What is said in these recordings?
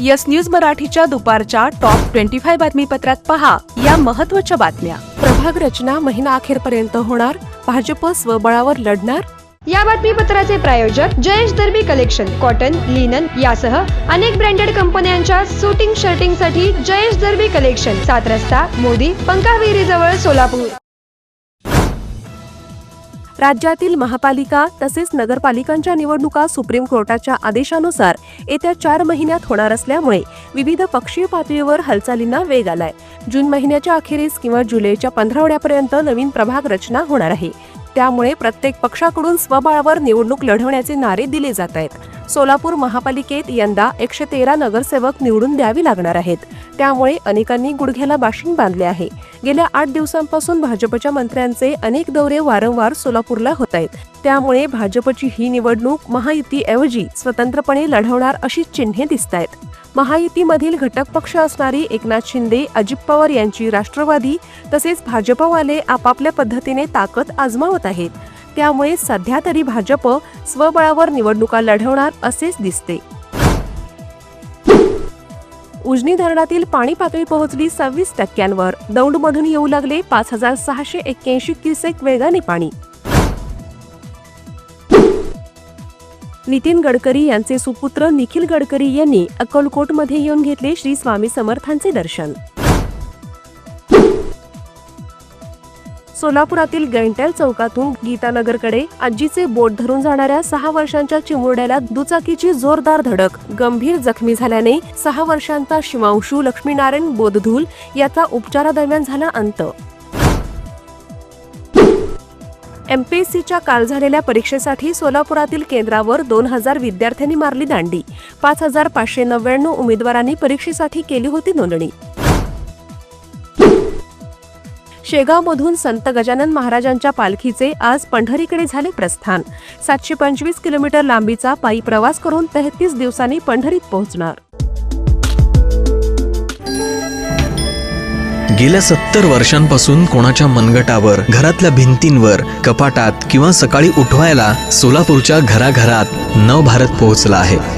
Yes news मराठीच्या दुपारच्या top twenty five बातमीपत्रात पहा या महत्त्वाच्या बातम्या. प्रभाग रचना महिना अखेरपर्यंत होणार. भाजप स्वबळावर लढणार? या बातमीपत्राचे प्रायोजक Jayesh Darbi collection cotton linen यासह अनेक ब्रँडेड कंपन्यांच्या सुटिंग शर्टिंगसाठी जयेश दर्बी कलेक्शन सात रस्ता मोदी पंकाविहिरी जवळ सोलापूर. राज्यातील महापालिका तसेच नगरपालिकांच्या निवडणुका सुप्रीम कोर्टाच्या आदेशानुसार येत्या चार महिन्यात होणार असल्यामुळे विविध पक्षीय पातळीवर हालचालींना वेग आलाय. जून महिन्याच्या अखेरीस किंवा जुलैच्या पंधरावड्यापर्यंत नवीन प्रभाग रचना होणार आहे. त्यामुळे प्रत्येक पक्षाकडून स्वबळावर निवडणूक लढवण्याचे नारे दिले जात आहेत. सोलापूर महापालिकेत यंदा एकशे तेरा नगरसेवक निवडून द्यावी लागणार आहेत. त्यामुळे अनेकांनी गुडघ्याला बाशिंग बांधले आहे. गेल्या आठ दिवसांपासून भाजपच्या मंत्र्यांचे अनेक दौरे वारंवार सोलापूरला होत आहेत. त्यामुळे भाजपची ही निवडणूक महायुतीऐवजी स्वतंत्रपणे लढवणार अशी चिन्हे दिसत आहेत. महायुतीमधील घटक पक्ष असणारी एकनाथ शिंदे अजित पवार यांची राष्ट्रवादी तसेच भाजपवाले आपापल्या पद्धतीने ताकद आजमावत आहेत. त्यामुळे सध्या तरी भाजप स्वबळावर निवडणुका लढवणार असेच दिसते. उजनी धरणातील पाणी पातळी पोहोचली सव्वीस टक्क्यांवर. दौंडमधून येऊ लागले पाच हजार सहाशे एक्क्याऐंशी क्युसेक वेगाने पाणी. नितीन गडकरी यांचे सुपुत्र निखिल गडकरी यांनी अक्कलकोटमध्ये येऊन घेतले श्री स्वामी समर्थांचे दर्शन. सोलापुरातील गैंटेल चौकातून गीतानगरकडे आजीचे बोट धरून जाणाऱ्या सहा वर्षांच्या चिमुरड्याला दुचाकीची जोरदार धडक. गंभीर जखमी झाल्याने सहा वर्षांचा शिवांशू लक्ष्मीनारायण बोधधूल याचा उपचारादरम्यान झाला अंत. एमपीएससीच्या काल झालेल्या परीक्षेसाठी सोलापुरातील केंद्रावर दोन हजार विद्यार्थ्यांनी मारली दांडी. पाच हजार पाचशे नव्याण्णव उमेदवारांनी परीक्षेसाठी केली होती नोंदणी. शेगावमधून संत गजानन महाराजांच्या पालखीचे आज पंढरीकडे झाले प्रस्थान. सातशे पंचवीस किलोमीटर लांबीचा पायी प्रवास करून तेहतीस दिवसांनी पंढरीत पोहोचणार. गेल्या सत्तर वर्षांपासून कोणाच्या मनगटावर घरातल्या भिंतींवर कपाटात किंवा सकाळी उठवायला सोलापूरच्या घराघरात नवभारत पोहोचला आहे.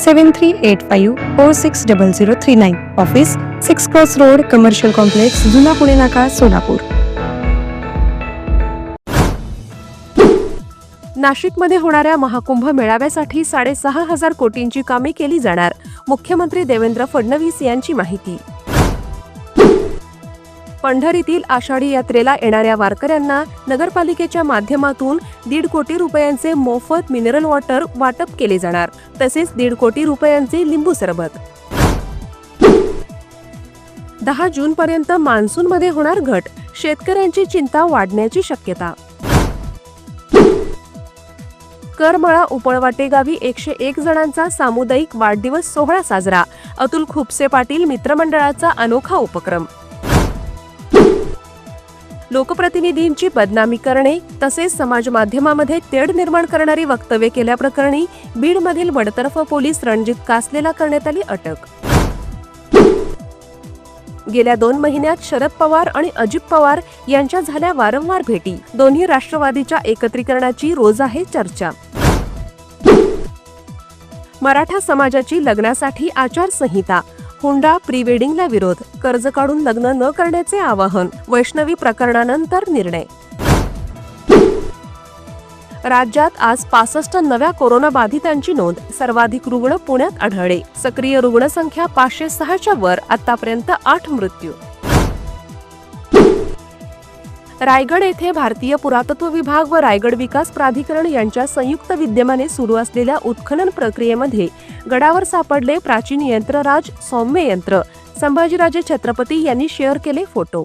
seven three eight five four six double zero three nine office six cross road commercial complex जुना पुणे नाका सोलापूर नाशिकमध्ये होणाऱ्या महाकुंभ मेळाव्यासाठी साडेसहा हजार कोटींची कामे केली जाणार. मुख्यमंत्री देवेंद्र फडणवीस यांची माहिती. पंढरीतील आषाढी यात्रेला येणाऱ्या वारकऱ्यांना नगरपालिकेच्या माध्यमातून दीड कोटी रुपयांचे मोफत मिनरल वॉटर वाटप केले जाणार. तसेच दीड कोटी रुपयांचे लिंबू सरबत. दहा जून पर्यंत मान्सूनमध्ये होणार घट. शेतकऱ्यांची चिंता वाढण्याची शक्यता. करमळा उपळवाटे गावी एकशे एक जणांचा सामुदायिक वाढदिवस सोहळा साजरा. अतुल खुपसे पाटील मित्रमंडळाचा अनोखा उपक्रम. लोकप्रतिनिधींची बदनामी करणे तसेच समाज माध्यमामध्ये तेढ निर्माण करणारी वक्तव्य केल्याप्रकरणी बीडमधील बडतर्फ पोलीस रणजित कासलेला करण्यात आली अटक. गेल्या दोन महिन्यात शरद पवार आणि अजित पवार यांच्या झाल्या वारंवार भेटी. दोन्ही राष्ट्रवादीच्या एकत्रीकरणाची रोज आहे चर्चा. मराठा समाजाची लग्नासाठी आचारसंहिता. हुंडा प्री वेडिंगला विरोध कर्ज काढून लग्न न करण्याचे आवाहन वैष्णवी प्रकरणानंतर निर्णय. राज्यात आज पासष्ट नव्या कोरोना बाधितांची नोंद सर्वाधिक रुग्ण पुण्यात आढळले. सक्रिय रुग्णसंख्या पाचशे सहाच्या वर आतापर्यंत आठ मृत्यू. रायगड येथे भारतीय पुरातत्व विभाग व रायगड विकास प्राधिकरण यांच्या संयुक्त विद्यमाने सुरू असलेल्या उत्खनन प्रक्रियेमध्ये गडावर सापडले प्राचीन यंत्रराज सौम्य यंत्र. संभाजीराजे छत्रपती यांनी शेअर केले फोटो.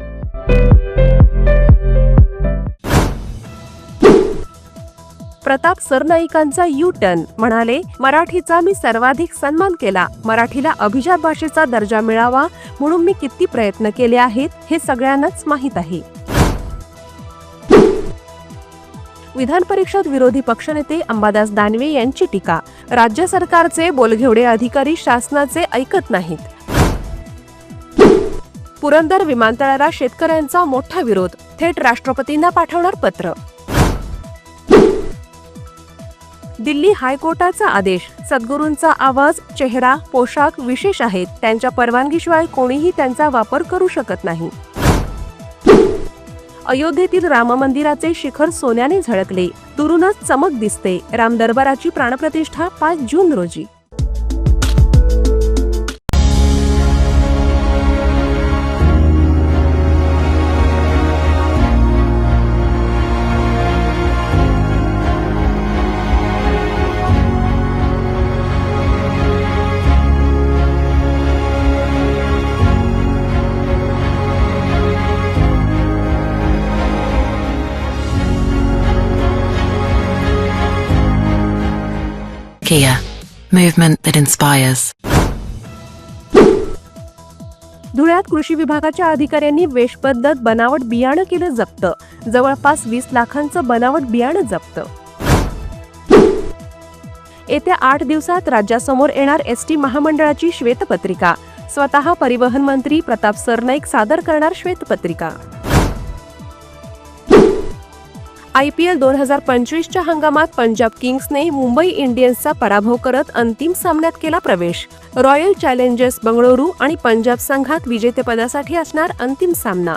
प्रताप सरनाईकांचा यू टर्न म्हणाले मराठीचा मी सर्वाधिक सन्मान केला. मराठीला अभिजात भाषेचा दर्जा मिळावा म्हणून मी किती प्रयत्न केले आहेत हे सगळ्यांनाच माहीत आहे. विधान परिषद विरोधी पक्षनेते अंबादास दानवे यांची टीका. राज्य सरकारचे बोलघेवडे अधिकारी शासनाचे ऐकत नाहीत. पुरंदर विमानतळाला शेतकऱ्यांचा मोठा विरोध. थेट राष्ट्रपतींना पाठवणार पत्र. दिल्ली हायकोर्टाचा आदेश. सद्गुरूंचा आवाज चेहरा पोशाख विशेष आहेत. त्यांच्या परवानगीशिवाय कोणीही त्यांचा वापर करू शकत नाही. अयोध्येतील राम मंदिराचे शिखर सोन्याने झळकले. दुरूनच चमक दिसते. राम दरबाराची प्राणप्रतिष्ठा पाच जून रोजी. Kia, movement that inspires. धुळ्यात कृषी विभागाच्या अधिकाऱ्यांनी वेशपद्धत बनावट बियाणं केलं जप्त जवळपास वीस लाखांचं बनावट बियाणं जप्त येत्या आठ दिवसात राज्यासमोर येणार एस टी महामंडळाची श्वेतपत्रिका स्वतः परिवहन मंत्री प्रताप सरनाईक सादर करणार श्वेतपत्रिका आय पी एल दोन हजार पंचवीसच्या हंगामात पंजाब किंग्सने मुंबई इंडियन्सचा पराभव करत अंतिम सामन्यात केला प्रवेश. रॉयल चॅलेंजर्स बंगळुरू आणि पंजाब संघात विजेतेपदासाठी असणार अंतिम सामना.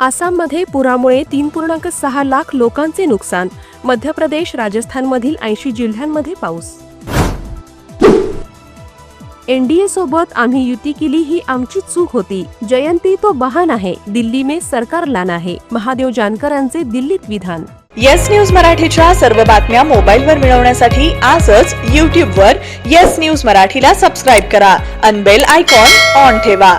आसाममध्ये पुरामुळे तीन पूर्णांक सहा लाख लोकांचे नुकसान. मध्य प्रदेश राजस्थानमधील ऐंशी जिल्ह्यांमध्ये पाऊस. एनडीए सोबत आम्ही युती केली ही आमची चूक होती. जयंती तो बहान आहे. दिल्ली में सरकार लाना आहे. महादेव जानकरांचे दिल्लीत विधान. येस न्यूज मराठीच्या सर्व बातम्या मोबाईलवर मिळवण्यासाठी आजच यूट्यूबवर येस न्यूज मराठीला सबस्क्राईब करा. अनबेल आयकॉन ऑन ठेवा.